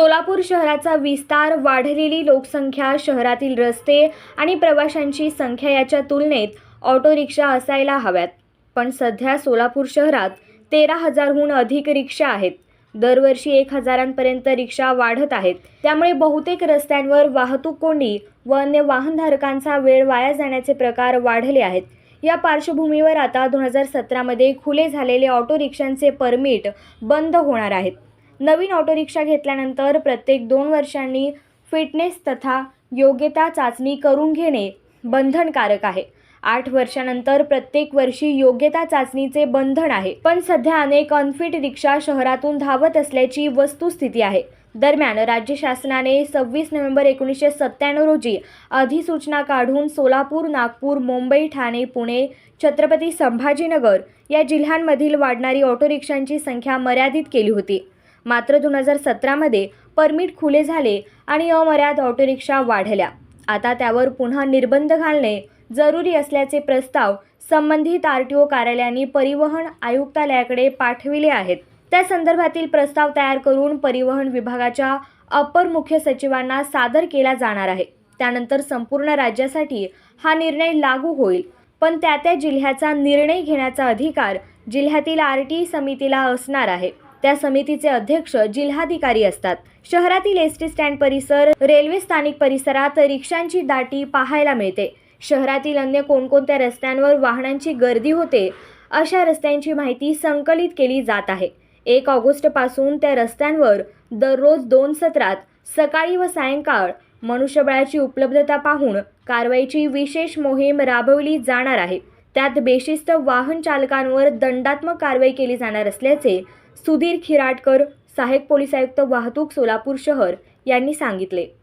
सोलापूर शहराचा विस्तार वाढलेली लोकसंख्या शहरातील रस्ते आणि प्रवाशांची संख्या याच्या तुलनेत ऑटो रिक्षा असायला हव्यात. पण सध्या सोलापूर शहरात तेरा हजारहून अधिक रिक्षा आहेत. दरवर्षी एक हजारांपर्यंत रिक्षा वाढत आहेत. त्यामुळे बहुतेक रस्त्यांवर वाहतूक कोंडी व अन्य वाहनधारकांचा वेळ वाया जाण्याचे प्रकार वाढले आहेत. या पार्श्वभूमीवर आता दोन हजार सतरामध्ये खुले झालेले ऑटो रिक्षांचे परमिट बंद होणार आहेत. नवीन ऑटो रिक्षा घेतल्यानंतर प्रत्येक दोन वर्षांनी फिटनेस तथा योग्यता चाचणी करून घेणे बंधनकारक आहे. आठ वर्षानंतर प्रत्येक वर्षी योग्यता चाचणीचे बंधन आहे. पण सध्या अनेक अनफिट रिक्षा शहरातून धावत असल्याची वस्तुस्थिती आहे. दरम्यान राज्य शासनाने सव्वीस नोव्हेंबर एकोणीसशे सत्त्याण्णव रोजी अधिसूचना काढून सोलापूर नागपूर मुंबई ठाणे पुणे छत्रपती संभाजीनगर या जिल्ह्यांमधील वाढणारी ऑटो रिक्षांची संख्या मर्यादित केली होती. मात्र दोन हजार सतरामध्ये परमिट खुले झाले आणि अमर्याद ऑटो रिक्षा वाढल्या. आता त्यावर पुन्हा निर्बंध घालणे जरुरी असल्याचे प्रस्ताव संबंधित आर टी ओ कार्यालयांनी परिवहन आयुक्तालयाकडे पाठविले आहेत. त्या संदर्भातील प्रस्ताव तयार करून परिवहन विभागाच्या अपर मुख्य सचिवांना सादर केला जाणार आहे. त्यानंतर संपूर्ण राज्यासाठी हा निर्णय लागू होईल. पण त्या त्या जिल्ह्याचा निर्णय घेण्याचा अधिकार जिल्ह्यातील आर टी समितीला असणार आहे. त्या समितीचे अध्यक्ष जिल्हाधिकारी असतात. शहरातील एस टी स्टँड परिसर रेल्वे स्थानिक परिसरात रिक्षांची दाटी पाहायला मिळते. शहरातील अन्य कोणकोणत्या रस्त्यांवर वाहनांची गर्दी होते अशा रस्त्यांची माहिती संकलित केली जात आहे. एक ऑगस्टपासून त्या रस्त्यांवर दररोज दोन सत्रात सकाळी व सायंकाळ मनुष्यबळाची उपलब्धता पाहून कारवाईची विशेष मोहीम राबवली जाणार आहे. त्यात बेशिस्त वाहन चालकांवर दंडात्मक कारवाई केली जाणार असल्याचे सुधीर खिराटकर सहाय्यक पोलीस आयुक्त वाहतूक सोलापूर शहर यांनी सांगितले.